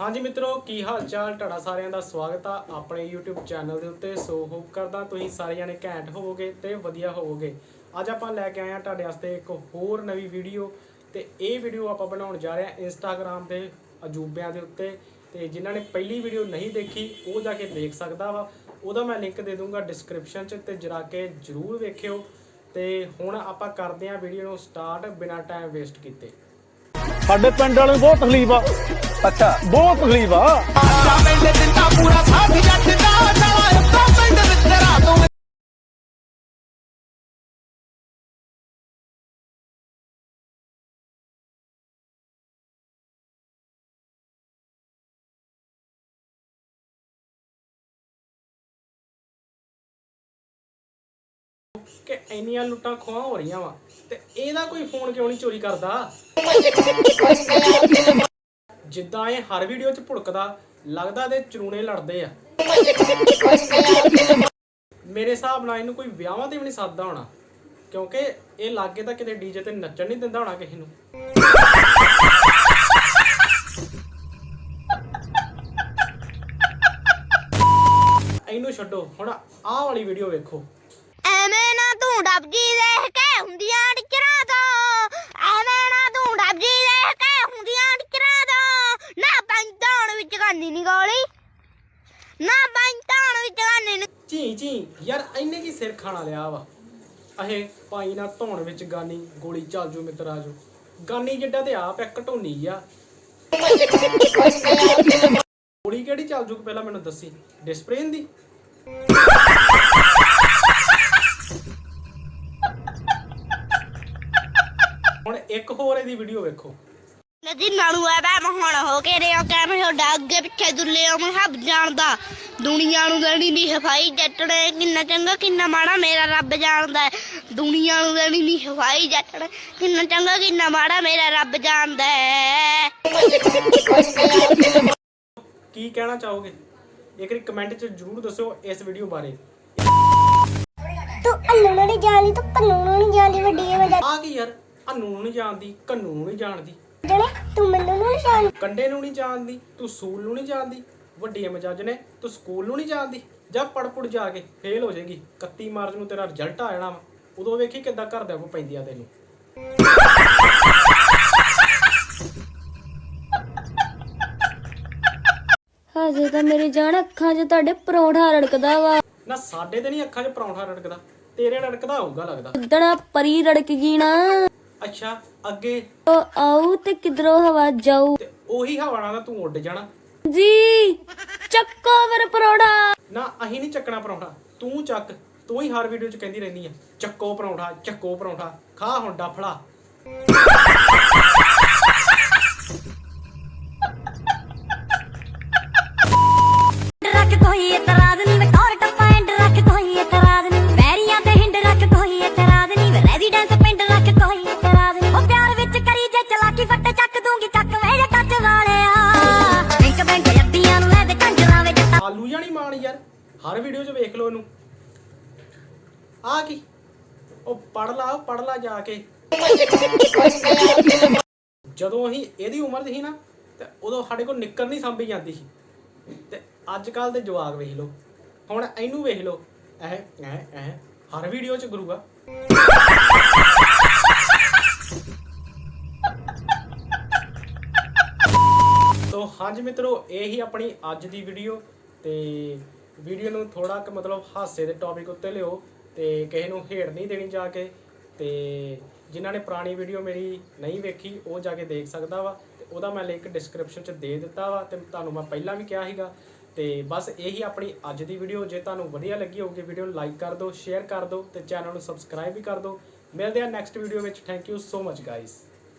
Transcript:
ਹਾਂਜੀ ਮਿੱਤਰੋ, ਕੀ ਹਾਲ ਚਾਲ ਤੁਹਾਡਾ ਸਾਰਿਆਂ ਦਾ ਸਵਾਗਤ ਆ ਆਪਣੇ YouTube ਚੈਨਲ ਦੇ ਉੱਤੇ। ਸੋ ਹੋਪ ਕਰਦਾ ਤੁਸੀਂ ਸਾਰੇ ਜਣੇ ਘੈਂਟ ਹੋਵੋਗੇ ਤੇ ਵਧੀਆ ਹੋਵੋਗੇ। ਅੱਜ ਆਪਾਂ ਲੈ ਕੇ ਆਏ ਆ ਤੁਹਾਡੇ ਵਾਸਤੇ ਇੱਕ ਹੋਰ ਨਵੀਂ ਵੀਡੀਓ ਤੇ ਇਹ ਵੀਡੀਓ ਆਪਾਂ ਬਣਾਉਣ ਜਾ ਰਹੇ ਆ Instagram ਦੇ ਅਜੂਬਿਆਂ ਦੇ ਉੱਤੇ। ਤੇ ਜਿਨ੍ਹਾਂ ਨੇ ਪਹਿਲੀ ਵੀਡੀਓ ਨਹੀਂ ਦੇਖੀ, ਉਹ ਜਾ ਕੇ ਦੇਖ ਸਕਦਾ ਵਾ। ਉਹਦਾ ਮੈਂ ਲਿੰਕ ਦੇ ਦੂੰਗਾ ਡਿਸਕ੍ਰਿਪਸ਼ਨ 'ਚ ਤੇ ਜਰਾ ਕੇ ਜਰੂਰ ਵੇਖਿਓ। ਤੇ ਹੁਣ ਆਪਾਂ ਕਰਦੇ ਆ ਵੀਡੀਓ ਨੂੰ ਸਟਾਰਟ ਬਿਨਾਂ ਟਾਈਮ ਵੇਸਟ ਕੀਤੇ। ਸਾਡੇ ਪਿੰਡ ਵਾਲਿਆਂ ਨੂੰ ਬਹੁਤ ਤਕਲੀਫ ਆ। ਅੱਛਾ। ਬਹੁਤ ਤਕਲੀਫ ਆ। ਕਿ ਇੰਨੀਆਂ ਲੁੱਟਾਂ ਖੋਹਾਂ ਹੋ ਰਹੀਆਂ ਵਾ ਤੇ ਇਹਦਾ ਕੋਈ ਫੋਨ ਕਿਉਂ ਨਹੀਂ ਚੋਰੀ ਕਰਦਾ? ਜਿੱਦਾਂ ਇਹ ਹਰ ਵੀਡੀਓ 'ਚ ਭੁੜਕਦਾ, ਲੱਗਦਾ ਇਹਦੇ ਚਰੂਣੇ ਲੜਦੇ ਆ। ਮੇਰੇ ਹਿਸਾਬ ਨਾਲ ਇਹਨੂੰ ਕੋਈ ਵਿਆਹਾਂ ਤੇ ਵੀ ਨਹੀਂ ਸੱਦਦਾ ਹੋਣਾ, ਕਿਉਂਕਿ ਇਹ ਲਾਗੇ ਤਾਂ ਕਿਤੇ ਡੀਜੇ ਤੇ ਨੱਚਣ ਨਹੀਂ ਦਿੰਦਾ ਹੋਣਾ ਕਿਸੇ ਨੂੰ। ਇਹਨੂੰ ਛੱਡੋ, ਹੁਣ ਆਹ ਵਾਲੀ ਵੀਡੀਓ ਵੇਖੋ। ਐਵੇਂ ਨਾ ਤੂੰ ਡੱਬਜੀ ਦੇਖ ਕੇ ਹੁੰਦੀਆਂ ਟਿਚਰਾਂ ਤੋਂ। ਐਵੇਂ ਨਾ ਤੂੰ ਡੱਬਜੀ ਦੇਖ ਕੇ ਹੁੰਦੀਆਂ ਟਿਚਰਾਂ ਤੋਂ। ਨਾ ਪੈਂਤਾਣ ਵਿੱਚ ਗਾਨੀ ਨੀ ਗੋਲੀ। ਨਾ ਪੈਂਤਾਣ ਵਿੱਚ ਗਾਨੀ ਨੀ ਚੀ ਚੀ, ਯਾਰ ਇੰਨੇ ਕੀ ਸਿਰ ਖਾਣਾ ਲਿਆ ਵਾ। ਅਹੇ ਪਾਈ ਨਾ ਧੌਣ ਵਿੱਚ ਗਾਨੀ, ਗੋਲੀ ਚੱਲ ਜੂ ਮਿੱਤਰ ਜੋ ਗਾਨੀ ਜਿੱਡਾ ਤੇ ਆਪ ਇੱਕ ਢੋਨੀ ਆ। ਗੋਲੀ ਕਿਹੜੀ ਚੱਲ ਜੂ ਪਹਿਲਾਂ ਮੈਨੂੰ ਦੱਸੀ। ਡਿਸਪ੍ਰੇਨ ਦੀ? ਹੁਣ ਇੱਕ ਹੋਰ ਇਹਦੀ ਵੀਡੀਓ ਵੇਖੋ ਨਦੀ ਨਾਨੂ ਐ ਬੈ ਮਹਣ ਹੋ ਕੇ ਰਿਆ ਕੈਮਰੇ ਹੋ ਅੱਗੇ ਪਿੱਛੇ ਦੁੱਲੇ ਮੈਂ ਹੱਬ ਜਾਣਦਾ ਦੁਨੀਆ ਨੂੰ ਦੇਣੀ ਨਹੀਂ ਹਫਾਈ ਜੱਟਣੇ ਕਿੰਨਾ ਚੰਗਾ ਕਿੰਨਾ ਮਾੜਾ ਮੇਰਾ ਰੱਬ ਜਾਣਦਾ ਹੈ। ਦੁਨੀਆ ਨੂੰ ਦੇਣੀ ਨਹੀਂ ਹਫਾਈ ਜੱਟਣੇ ਕਿੰਨਾ ਚੰਗਾ ਕਿੰਨਾ ਮਾੜਾ ਮੇਰਾ ਰੱਬ ਜਾਣਦਾ ਹੈ। ਕੀ ਕਹਿਣਾ ਚਾਹੋਗੇ ਇੱਕ ਵਾਰੀ ਕਮੈਂਟ 'ਚ ਜਰੂਰ ਦੱਸਿਓ ਇਸ ਵੀਡੀਓ ਬਾਰੇ ਨਹੀਂ ਜਾਣਦੀ ਤੂੰ ਕੰਨੂ ਨੂੰ ਨਹੀਂ ਜਾਣਦੀ ਵੱਡੀ ਹੈ ਮੈਂ ਆ ਕੀ ਯਾਰ ਅਨੂ ਨੂੰ ਨਹੀਂ ਜਾਣਦੀ ਕੰਨੂ ਨੂੰ ਨਹੀਂ ਜਾਣਦੀ। ਜਣੇ ਤੂੰ ਮੈਨੂੰ ਨਹੀਂ ਜਾਣਦੀ। ਕੰਡੇ ਨੂੰ ਨਹੀਂ ਜਾਣਦੀ ਤੂੰ ਸੂਲ ਨੂੰ ਨਹੀਂ ਜਾਣਦੀ। ਵੱਡੀ ਐਮ ਜੱਜ ਨੇ ਤੂੰ ਸਕੂਲ ਨੂੰ ਨਹੀਂ ਜਾਣਦੀ। ਜਾ ਪੜ ਪੁੜ ਜਾ ਕੇ ਫੇਲ ਹੋ ਜਾਏਗੀ। 31 ਮਾਰਚ ਨੂੰ ਤੇਰਾ ਰਿਜ਼ਲਟ ਆ ਜਾਣਾ ਵਾ। ਉਦੋਂ ਵੇਖੀ ਕਿੱਦਾਂ ਘਰਦਿਆਂ ਕੋ ਪੈਂਦੀਆਂ ਤੈਨੂੰ। ਹਜੇ ਤਾਂ ਮੇਰੀ ਜਾਨ ਅੱਖਾਂ 'ਚ ਤੁਹਾਡੇ ਪਰੌਂਠਾ ਰੜਕਦਾ ਵਾ। ਨਾ ਸਾਡੇ ਤੇ ਨਹੀਂ ਅੱਖਾਂ 'ਚ ਪਰੌਂਠਾ ਰੜਕਦਾ। ਤੇਰੇ ਰੜਕਦਾ ਹੋਊਗਾ ਲੱਗਦਾ। ਉਦਣਾ ਪਰੀ ਰੜਕ ਗਈ ਨਾ। ਅੱਛਾ ਅੱਗੇ। ਉਹ ਆਊ ਤੇ ਕਿਧਰੋਂ ਹਵਾ ਜਾਊ। ਤੇ ਉਹੀ ਹਵਾ ਨਾਲ ਤਾਂ ਤੂੰ ਉੱਡ ਜਾਣਾ। ਜੀ ਚੱਕੋ ਮੇਰੇ ਪਰੌਂਠਾ। ਨਾ ਅਹੀਂ ਨਹੀਂ ਚੱਕਣਾ ਪਰੌਂਠਾ। ਤੂੰ ਚੱਕ ਤੂੰ ਹੀ ਹਰ ਵੀਡੀਓ 'ਚ ਕਹਿੰਦੀ ਰਹਿੰਦੀ ਆ ਚੱਕੋ ਪਰੌਂਠਾ ਚੱਕੋ ਪਰੌਂਠਾ। ਖਾ ਹੁਣ ਡਫੜਾ ਹਰ ਵੀਡੀਓ 'ਚ ਵੇਖ ਲਓ ਇਹਨੂੰ। ਆ ਕੀ? ਉਹ ਪੜ ਲਾ ਪੜ ਲਾ ਜਾ ਕੇ। ਜਦੋਂ ਅਸੀਂ ਇਹਦੀ ਉਮਰ ਦੀ ਸੀ ਨਾ, ਤੇ ਉਦੋਂ ਸਾਡੇ ਕੋਲ ਨਿੱਕਰ ਨਹੀਂ ਸੰਭੀ ਜਾਂਦੀ ਸੀ। ਤੇ ਅੱਜ ਕੱਲ ਦੇ ਜਵਾਕ ਵੇਖ ਲਓ। ਹੁਣ ਇਹਨੂੰ ਵੇਖ ਲਓ। ਐ ਐ ਐ ਹਰ ਵੀਡੀਓ 'ਚ ਗੁਰੂਗਾ ਸੋ ਹਾਂਜੀ ਮਿੱਤਰੋ, ਇਹ ਹੀ ਆਪਣੀ ਅੱਜ ਦੀ ਵੀਡੀਓ ਤੇ ਵੀਡੀਓ ਨੂੰ ਥੋੜਾ ਕਿ ਮਤਲਬ ਹਾਸੇ ਦੇ ਟੌਪਿਕ ਉੱਤੇ ਲਿਓ ਤੇ ਕਿਸੇ ਨੂੰ ਹੇੜ ਨਹੀਂ ਦੇਣੀ ਜਾ ਕੇ ਤੇ ਜਿਨ੍ਹਾਂ ਨੇ ਪੁਰਾਣੀ ਵੀਡੀਓ ਮੇਰੀ ਨਹੀਂ ਵੇਖੀ, ਉਹ ਜਾ ਕੇ ਦੇਖ ਸਕਦਾ ਵਾ ਤੇ ਉਹਦਾ ਮੈਂ ਲਿੰਕ ਡਿਸਕ੍ਰਿਪਸ਼ਨ 'ਚ ਦੇ ਦਿੱਤਾ ਵਾ ਤੇ ਤੁਹਾਨੂੰ ਮੈਂ ਪਹਿਲਾਂ ਵੀ ਕਿਹਾ ਸੀਗਾ ਤੇ ਬਸ ਇਹੀ ਆਪਣੀ ਅੱਜ ਦੀ ਵੀਡੀਓ, ਜੇ ਤੁਹਾਨੂੰ ਵਧੀਆ ਲੱਗੀ ਹੋਊਗੀ ਵੀਡੀਓ ਨੂੰ ਲਾਈਕ ਕਰ ਦਿਓ ਸ਼ੇਅਰ ਕਰ ਦਿਓ ਤੇ ਚੈਨਲ ਨੂੰ ਸਬਸਕ੍ਰਾਈਬ ਵੀ ਕਰ ਦਿਓ। ਮਿਲਦੇ ਆ ਨੈਕਸਟ ਵੀਡੀਓ ਵਿੱਚ। Thank you so much guys